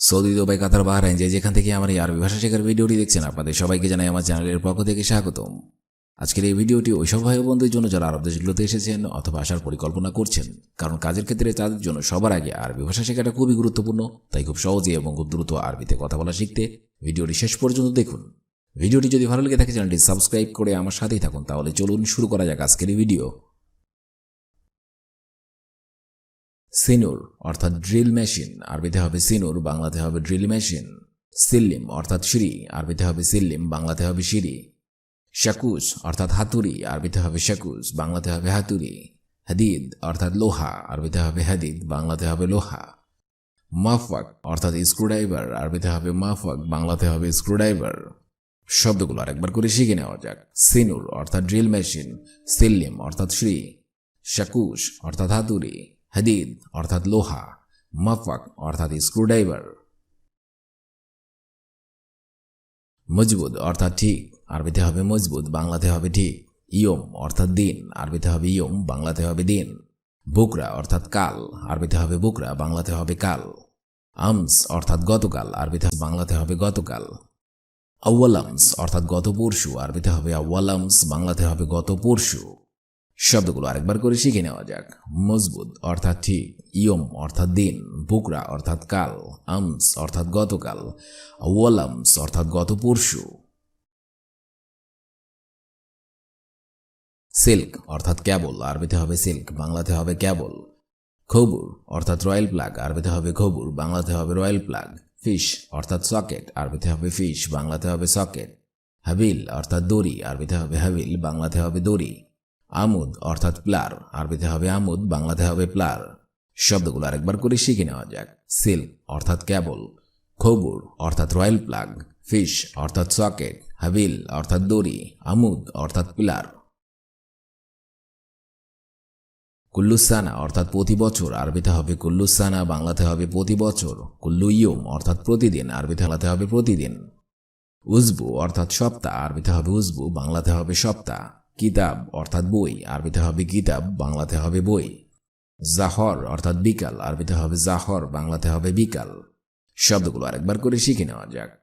Saudi Dubai Qatar Bahrain, যে যেখান থেকে আমার এই আরবি ভাষা শেখার ভিডিওটি দেখছেন, আপনাদের সবাইকে জানাই আমার চ্যানেলের পক্ষ থেকে স্বাগতম। আজকের এই ভিডিওটি ওইসব ভাই ও বন্ধুদের জন্য যারা আরব দেশগুলোতে এসেছেন অথবা আসার পরিকল্পনা করছেন, কারণ কাজের ক্ষেত্রে তাদের জন্য সবার আগে আরবি ভাষা শেখাটা খুবই গুরুত্বপূর্ণ, তাই খুব সহজে এবং খুব দ্রুত আরবিতে কথা বলা শিখতে ভিডিওটি শেষ পর্যন্ত দেখুন। ভিডিওটি যদি ভালো লেগে থাকে, চ্যানেলটি সাবস্ক্রাইব করে আমার সাথেই থাকুন, তাহলে চলুন শুরু করা যাক আজকের এই ভিডিও। সিনুর, অর্থাৎ ড্রিল মেশিন, আরবিতে হবে সিনুর, বাংলাতে হবে ড্রিল মেশিন। সিল্লিম, অর্থাৎ সিঁড়ি, আরবিতে হবে সিল্লিম, বাংলাতে হবে সিঁড়ি। শাকুস, অর্থাৎ হাতুড়ি, আরবিতে হবে শাকুস, বাংলাতে হবে হাতুড়ি। হাদিদ, অর্থাৎ লোহা, আরবিতে হবে হাদিদ, বাংলাতে হবে লোহা। মাফাক অর্থাৎ স্ক্রুড্রাইভার, আরবিতে হবে মাফাক বাংলাতে হবে স্ক্রুড্রাইভার। শব্দগুলো আরেকবার করে শিখে নেওয়া যাক। সিনুর, অর্থাৎ ড্রিল মেশিন। সিল্লিম, অর্থাৎ শ্রী শাকুশ অর্থাৎ হাতুড়ি। হাদিদ, অর্থাৎ লোহা মাফাক অর্থাৎ স্ক্রুড্রাইভার মজবুত, অর্থাৎ ঠিক, আরবিতে হবে মজবুত, বাংলাতে হবে ঠিক, ইয়ম, অর্থাৎ দিন, আরবিতে হবে ইয়ম, বাংলাতে হবে দিন, বুকরা, অর্থাৎ কাল, আরবিতে হবে বুকরা, বাংলাতে হবে কাল, আমস, অর্থাৎ গতকাল, আরবিতে বাংলাতে হবে গতকাল আউ্বালামস অর্থাৎ গত পরশু, আরবিতে হবে আউ্বালামস বাংলাতে হবে গত পরশু। শব্দগুলো আরেকবার করে শিখে নেওয়া যাক। মজবুত অর্থাৎ ঠিক, ইয়ম অর্থাৎ দিন, বুকরা অর্থাৎ কাল, আমস অর্থাৎ গতকাল আউ্বালামস অর্থাৎ গত পরশু। সিল্ক অর্থাৎ ক্যাবল, আরবিতে হবে সিল্ক, বাংলাতে হবে ক্যাবল। খবুর অর্থাৎ রয়্যাল প্লাগ, আরবিতে হবে খবুর, বাংলাতে হবে রয়্যাল প্লাগ। ফিশ অর্থাৎ সকেট, আরবিতে হবে ফিশ, বাংলাতে হবে সকেট। হাবিল অর্থাৎ দড়ি, আরবিতে হবে হাবিল, বাংলাতে হবে দড়ি। আমুদ, অর্থাৎ প্লার। আরবিতে হবে আমুদ, বাংলাতে হবে প্লার। শব্দগুলো আরেকবার করে শিখে নেওয়া যাক। সিল্ক, অর্থাৎ ক্যাবল খবুর, অর্থাৎ রয়্যাল প্লাগ। ফিশ, অর্থাৎ সকেট। হাবিল, অর্থাৎ দড়ি। আমুদ, অর্থাৎ পিলার। কুল্লুসানা, অর্থাৎ প্রতি বছর। আরবিতে হবে কুল্লুসানা, বাংলাতে হবে প্রতি বছর। কুল্লু ইয়ম অর্থাৎ প্রতিদিন। আরবিতে হালাতে হবে প্রতিদিন। উজবু, অর্থাৎ সপ্তাহ। আরবিতে হবে উজবু, বাংলাতে হবে সপ্তাহ। কিতাব, অর্থাৎ বই, আরবিতে হবে কিতাব, বাংলাতে হবে বই। জাহর, অর্থাৎ বিকাল, আরবিতে হবে জাহর, বাংলাতে হবে বিকাল। শব্দগুলো আরেকবার করে শিখে নেওয়া যাক।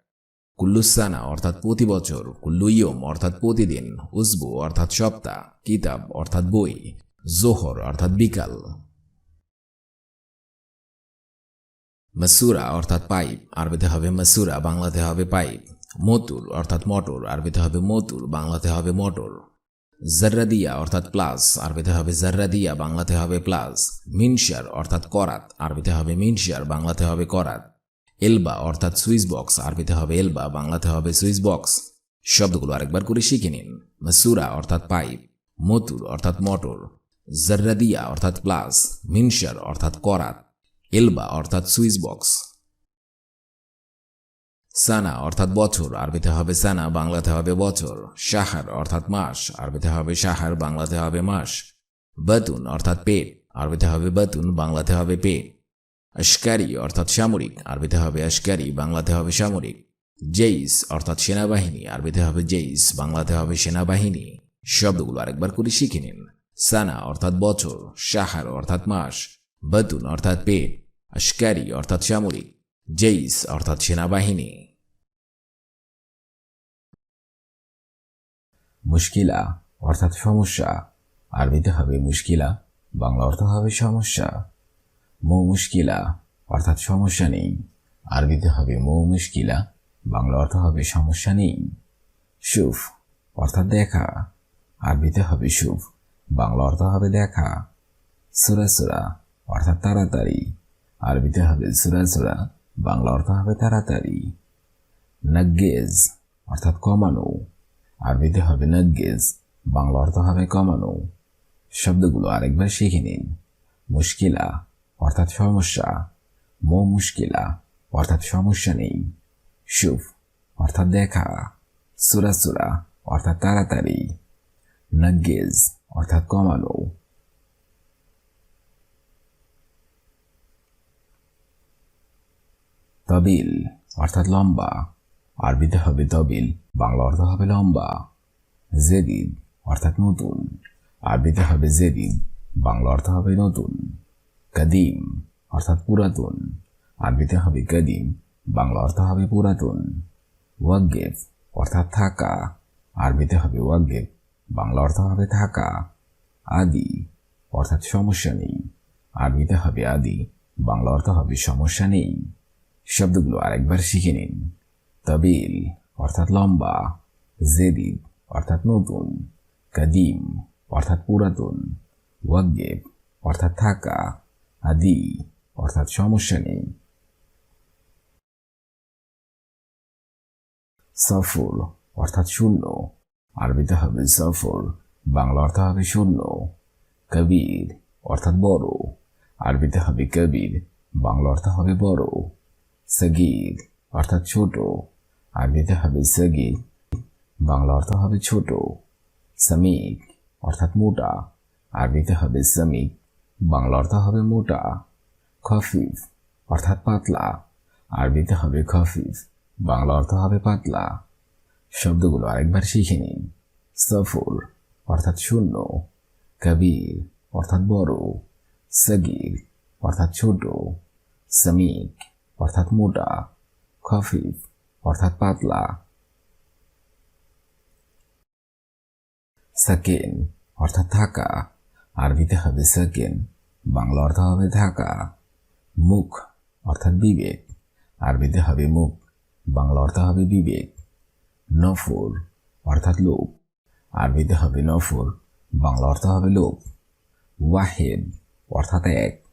কুল্লুসানা অর্থাৎ প্রতি বছর। কুল্লু ইয়ম, অর্থাৎ প্রতিদিন। উজবু, অর্থাৎ সপ্তাহ। কিতাব, অর্থাৎ বই। জোহর, অর্থাৎ বিকাল। মাসুরা, অর্থাৎ পাইপ। আরবিতে হবে মাসুরা, বাংলাতে হবে পাইপ। মতুর অর্থাৎ মটর। আরবিতে হবে মতুর বাংলাতে হবে মটর। জার্রাদিয়া, অর্থাৎ প্লাস, আরবিতে হবে জার্রাদিয়া, বাংলাতে হবে প্লাস। মিনশার অর্থাৎ করাত, আরবিতে হবে মিনশার বাংলাতে হবে করাত। এলবা, অর্থাৎ সুইচ বক্স, আরবিতে হবে এলবা, বাংলাতে হবে সুইচ বক্স। শব্দগুলো আরেকবার করে শিখে নিন। মাসুরা, অর্থাৎ পাইপ। মতুর, অর্থাৎ মটর। জার্রাদিয়া, অর্থাৎ প্লাস। মিনশার অর্থাৎ করাত। এলবা, অর্থাৎ সুইচ বক্স। সানা অর্থাৎ বছর, আরবিতে হবে সানা, বাংলাতে হবে বছর। শাহার অর্থাৎ মাস, আরবিতে হবে শাহার, বাংলাতে হবে মাস। বাতুন অর্থাৎ পেট, আরবিতে হবে বাতুন, বাংলাতে হবে পেট। আশকারি অর্থাৎ সামরিক, আরবিতে হবে আশকারি, বাংলাতে হবে সামরিক। জেইস অর্থাৎ সেনাবাহিনী, আরবিতে হবে জেইস, বাংলাতে হবে সেনাবাহিনী। শব্দগুলো আরেকবার করে শিখে নিন। সানা অর্থাৎ বছর, শাহার অর্থাৎ মাস। বাতুন অর্থাৎ পেট। আশকারি অর্থাৎ সামরিক। জেইস, অর্থাৎ সেনাবাহিনী। মুশকিলা, অর্থাৎ সমস্যা। আরবিতে হবে মুশকিলা, বাংলা অর্থ হবে সমস্যা। মৌ মুশকিলা, অর্থাৎ সমস্যা নেই। আরবিতে হবে মৌ মুশকিলা, বাংলা অর্থ হবে সমস্যা নেই। সুফ, অর্থাৎ দেখা। আরবিতে হবে সুফ, বাংলা অর্থ হবে দেখা। সুরা সুরা, অর্থাৎ তাড়াতাড়ি। আরবিতে হবে সুরা সুরা বাংলা অর্থ হবে তাড়াতাড়ি। নাগ্গেজ অর্থাৎ কমানো। আরবিতে হবে নাগ্গেজ বাংলা অর্থ হবে কমানো। শব্দগুলো আরেকবার শিখে নিন। মুশকিলা, অর্থাৎ সমস্যা। মো মুশকিলা, অর্থাৎ সমস্যা নেই। সুফ অর্থাৎ দেখা। সুরা সুরা, অর্থাৎ তাড়াতাড়ি। নাগ্গেজ অর্থাৎ কমানো। তবিল, অর্থাৎ লম্বা। আরবিতে হবে তবিল, বাংলা অর্থ হবে লম্বা। জেদিদ, অর্থাৎ নতুন। আরবিতে হবে জেদিদ, বাংলা অর্থ হবে নতুন। কাদিম, অর্থাৎ পুরাতন। আরবিতে হবে কদিম, বাংলা অর্থ হবে পুরাতন। ওয়াগেফ অর্থাৎ থাকা। আরবিতে হবে ওয়াগেফ বাংলা অর্থ হবে থাকা। আদি, অর্থাৎ সমস্যা নেই। আরবিতে হবে আদি, বাংলা অর্থ হবে সমস্যা নেই। শব্দগুলো আরেকবার শিখে নিন। তবিল, অর্থাৎ লম্বা। জেদিদ, অর্থাৎ নতুন। কাদিম, অর্থাৎ পুরাতন। ওয়াগেব অর্থাৎ থাকা। আদি, অর্থাৎ সমস্যা নেই। সফর, অর্থাৎ শূন্য। আরবিতে হবে সফর, বাংলা অর্থ হবে শূন্য। কবির, অর্থাৎ বড়। আরবিতে হবে কবির, বাংলা অর্থ হবে বড়। সগির অর্থাৎ ছোট আরবিতে হবে সগির বাংলা অর্থ হবে ছোট, সামিক, অর্থাৎ মোটা আরবিতে হবে সামিক। বাংলা অর্থ হবে মোটা, খফিফ, অর্থাৎ পাতলা আরবিতে হবে খফিফ। বাংলা অর্থ হবে পাতলা। শব্দগুলো আরেকবার শিখে নিন। সফর অর্থাৎ শূন্য। কবির, অর্থাৎ বড়। সগির, অর্থাৎ ছোট। সামিক অর্থাৎ মোটা, খফিফ, অর্থাৎ পাতলা। সাকেন, অর্থাৎ থাকা আরবিতে হবে সাকেন, বাংলা অর্থ হবে থাকা মুখ, অর্থাৎ বিবেক। আরবিতে হবে মুখ, বাংলা অর্থ হবে বিবেক। নফর, অর্থাৎ লোক আরবিতে হবে নফর, বাংলা অর্থ হবে লোক ওয়াহেদ, অর্থাৎ এক।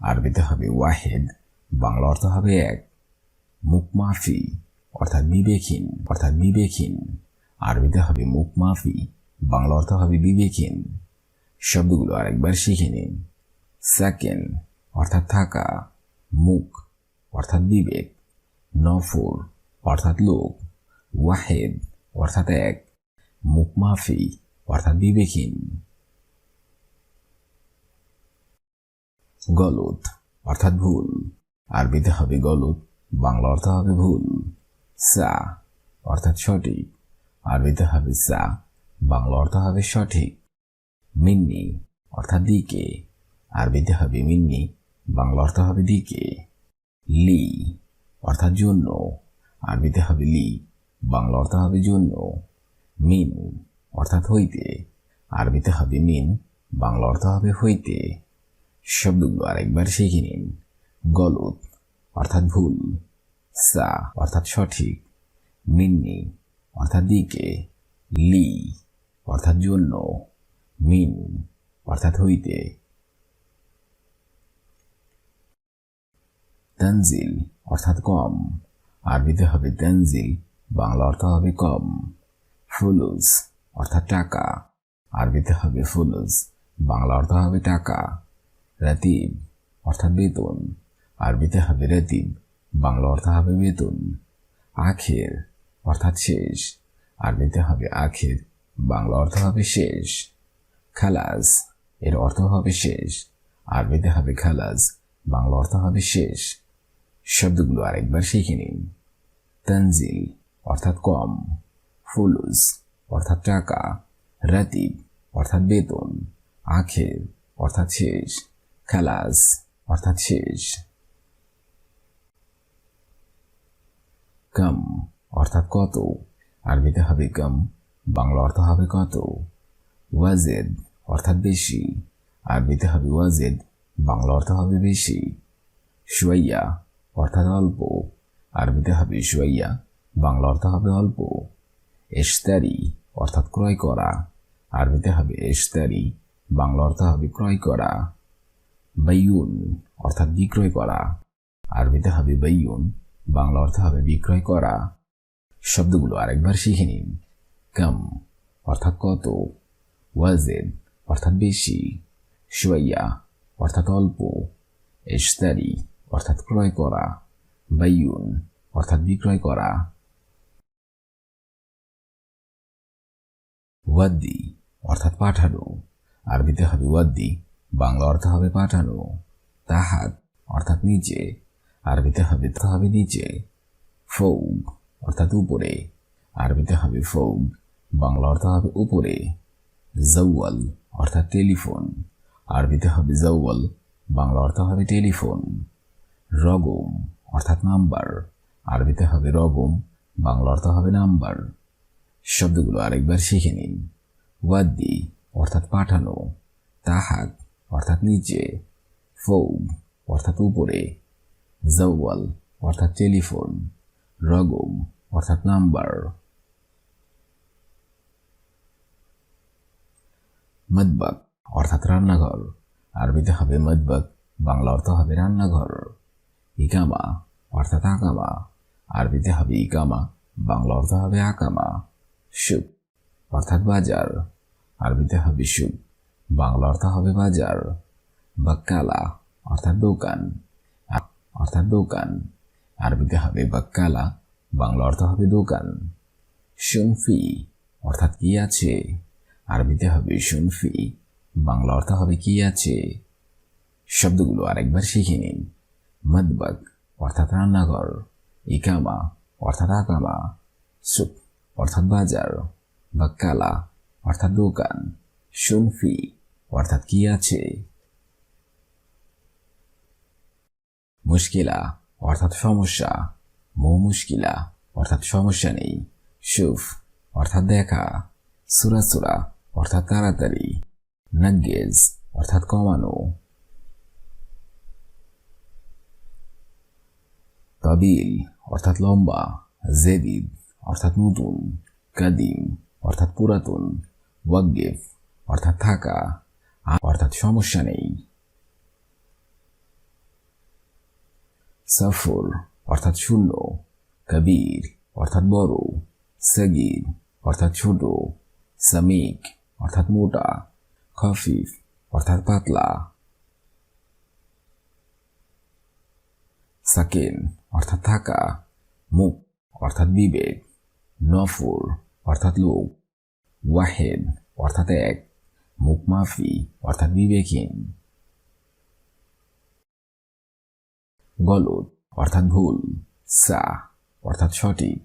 আরবিতে হবে ওয়াহেদ বাংলা অর্থ হবে এক। মুখমাফি, অর্থাৎ বিবেকহীন অর্থাৎ বিবেকহীন। আরবিতে হবে মুখমাফি, বাংলা অর্থ হবে বিবেকহীন। শব্দগুলো আরেকবার শিখে নিন। সেকেন্ড, অর্থাৎ থাকা। মুখ, অর্থাৎ বিবেক। নফর, অর্থাৎ লোক। ওয়াহেদ, অর্থাৎ এক। মুখমাফি, অর্থাৎ বিবেকহীন। গলত অর্থাৎ ভুল। আরবিতে হবে গলত বাংলা অর্থ হবে ভুল, সা অর্থাৎ সঠিক। আরবিতে হবে সা, বাংলা অর্থ হবে সঠিক। মিন্নি অর্থাৎ দিকে। আরবিতে হবে মিন্নি, বাংলা অর্থ হবে দিকে। লি অর্থাৎ জন্য। আরবিতে হবে লি, বাংলা অর্থ হবে জন্য। মিন অর্থাৎ হইতে। আরবিতে হবে মিন, বাংলা অর্থ হবে হইতে। শব্দগুলো আরেকবার শিখে নিন। গলত অর্থাৎ ভুল, সা, অর্থাৎ সঠিক, মিন্নি, অর্থাৎ দিকে, লি, অর্থাৎ জন্য, মিন, অর্থাৎ হইতে। তানজিল, অর্থাৎ কম, আরবিতে হবে তানজিল, বাংলা অর্থ হবে কম। ফুলুস, অর্থাৎ টাকা, আরবিতে হবে ফুলুস, বাংলা অর্থ হবে টাকা। রাতিব, অর্থাৎ বেতন আরবিতে হবে রাতিব বাংলা অর্থ হবে বেতন, আখের অর্থাৎ শেষ, আরবিতে হবে আখের, বাংলা অর্থ হবে শেষ, খালাস এর অর্থ হবে শেষ, আরবিতে হবে খালাস, বাংলা অর্থ হবে শেষ। শব্দগুলো আরেকবার শিখে নিন। তানজিল অর্থাৎ কম, ফুলুস অর্থাৎ টাকা, রাতিব অর্থাৎ বেতন, আখের অর্থাৎ শেষ, খালাস অর্থাৎ শেষ। কম অর্থাৎ কত? আরবিতে হবে কম বাংলা অর্থ হবে কত? ওয়াজেদ, অর্থাৎ বেশি। আরবিতে হবে ওয়াজেদ, বাংলা অর্থ হবে বেশি। শুয়াইয়া অর্থাৎ অল্প। আরবিতে হবে শুয়াইয়া বাংলা অর্থ হবে অল্প। এশতারি, অর্থাৎ ক্রয় করা। আরবিতে হবে এশতারি, বাংলা অর্থ হবে ক্রয় করা। বাইয়ুন, অর্থাৎ বিক্রয় করা। আরবিতে হবে বাইয়ুন বাংলা অর্থ হবে বিক্রয় করা শব্দগুলো আরেকবার শিখে নিন। কম অর্থাৎ কত, ওয়াজেদ অর্থাৎ বেশি শুয়াইয়া অর্থাৎ অল্প, এশতারি অর্থাৎ ক্রয় করা, বাইয়ুন অর্থাৎ বিক্রয় করা, ওয়াদ্দি অর্থাৎ পাঠানো, আরবিতে হবে ওয়াদ্দি, বাংলা অর্থ হবে পাঠানো, তাহাত অর্থাৎ নিচে আরবিতে হবে তা হবে নিচে। ফৌগ, অর্থাৎ উপরে। আরবিতে হবে ফৌগ, বাংলা অর্থ হবে উপরে। জৌয়াল, অর্থাৎ টেলিফোন। আরবিতে হবে জৌয়াল, বাংলা অর্থ হবে টেলিফোন। রগম, অর্থাৎ নাম্বার। আরবিতে হবে রগম, বাংলা অর্থ হবে নাম্বার। শব্দগুলো আরেকবার শিখে নিন। ওয়াদ্দি, অর্থাৎ পাঠানো। তাহাক অর্থাৎ নিচে। ফৌব অর্থাৎ উপরে। জওয়াল অর্থাৎ টেলিফোন। রগম, অর্থাৎ নাম্বার। মদবাক অর্থাৎ রান্নাঘর। আরবিতে হবে মদবাক বাংলা অর্থ হবে রান্নাঘর। ইকামা, অর্থাৎ আকামা। আরবিতে হবে ইকামা, বাংলা অর্থ হবে আকামা। সুক অর্থাৎ বাজার। আরবিতে হবে সুক বাংলা অর্থ হবে বাজার। বাক্কালা, অর্থাৎ দোকান। অর্থাৎ দোকান। আরবিতে হবে বাক্কালা বাংলা অর্থ হবে দোকান। শুনফি অর্থাৎ কি আছে? আরবিতে হবে শুনফি বাংলা অর্থ হবে কি আছে? শব্দগুলো আরেকবার শিখে নিন। মদবাক অর্থাৎ রান্নাঘর, ইকামা অর্থাৎ আকামা। সুপ অর্থাৎ বাজার বাক্কালা অর্থাৎ দোকান। শুনফি অর্থাৎ কি আছে? মুশকিলা, অর্থাৎ সমস্যা। মৌ মুশকিলা, অর্থাৎ সমস্যা নেই। সুফ অর্থাৎ দেখা। সুরাসুরা অর্থাৎ তাড়াতাড়ি। নাগেজ, অর্থাৎ কমানো। তবিল, অর্থাৎ লম্বা। জেদিদ, অর্থাৎ নতুন। কাদিম, অর্থাৎ পুরাতন। ওয়াগেফ অর্থাৎ থাকা। অর্থাৎ সমস্যা নেই। সফর, অর্থাৎ শূন্য, কবির, অর্থাৎ বড়, সগির, অর্থাৎ ছোট, সামিক, অর্থাৎ মোটা, খফিফ, অর্থাৎ পাতলা, সাকিন, অর্থাৎ থাকা, মুখ, অর্থাৎ বিবেক, নফর, অর্থাৎ লোক ওয়াহেদ, অর্থাৎ এক, মুখ মাফি, অর্থাৎ বিবেকহীন। গলত অর্থাৎ ভুল, সা, অর্থাৎ সঠিক,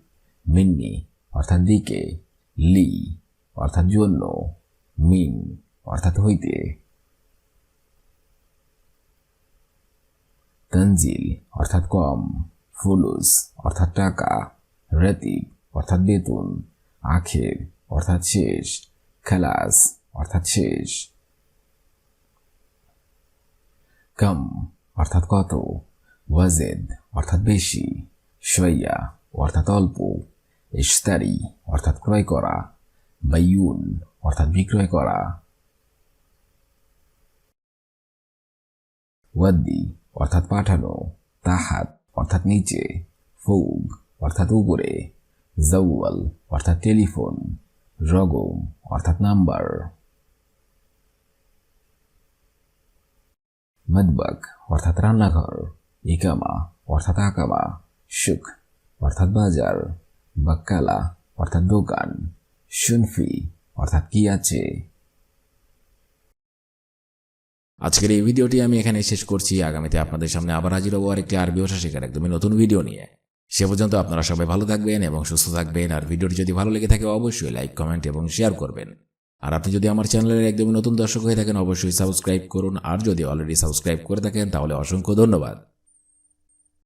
মিন্নি, অর্থাৎ দিকে, লি, অর্থাৎ জন্য মিন, অর্থাৎ হইতে। তনজিল, অর্থাৎ কম, ফুলুস, অর্থাৎ টাকা, রতিব, অর্থাৎ বেতন, আখের, অর্থাৎ শেষ, খালাস, অর্থাৎ শেষ। কম, অর্থাৎ কত ওয়াজেদ, অর্থাৎ বেশি শইয়া অর্থাৎ অল্প ইস্তারি অর্থাৎ ক্রয় করা বাইউন অর্থাৎ বিক্রয় করা। ওয়াদ্দি, অর্থাৎ পাঠানো, তাহাত, অর্থাৎ নিচে, ফৌগ, অর্থাৎ উপরে। জওয়াল অর্থাৎ টেলিফোন, রগম, অর্থাৎ নাম্বার। মদবাক অর্থাৎ রান্নাঘর। ইকামা অর্থাৎ আকামা সুখ অর্থাৎ বাজার বাক্কালা অর্থাৎ দোকান শুনফি অর্থাৎ কি আছে আজকের এই ভিডিওটি আমি এখানে শেষ করছি। আগামীতে আপনাদের সামনে আবার হাজির হব আরেকটি আরবি ভাষা শেখার একদমই নতুন ভিডিও নিয়ে। সে পর্যন্ত আপনারা সবাই ভালো থাকবেন এবং সুস্থ থাকবেন। আর ভিডিওটি যদি ভালো লেগে থাকে, অবশ্যই লাইক, কমেন্ট এবং শেয়ার করবেন। আর আপনি যদি আমার চ্যানেলের একদমই নতুন দর্শক হয়ে থাকেন, অবশ্যই সাবস্ক্রাইব করুন। আর যদি অলরেডি সাবস্ক্রাইব করে থাকেন, তাহলে অসংখ্য ধন্যবাদ।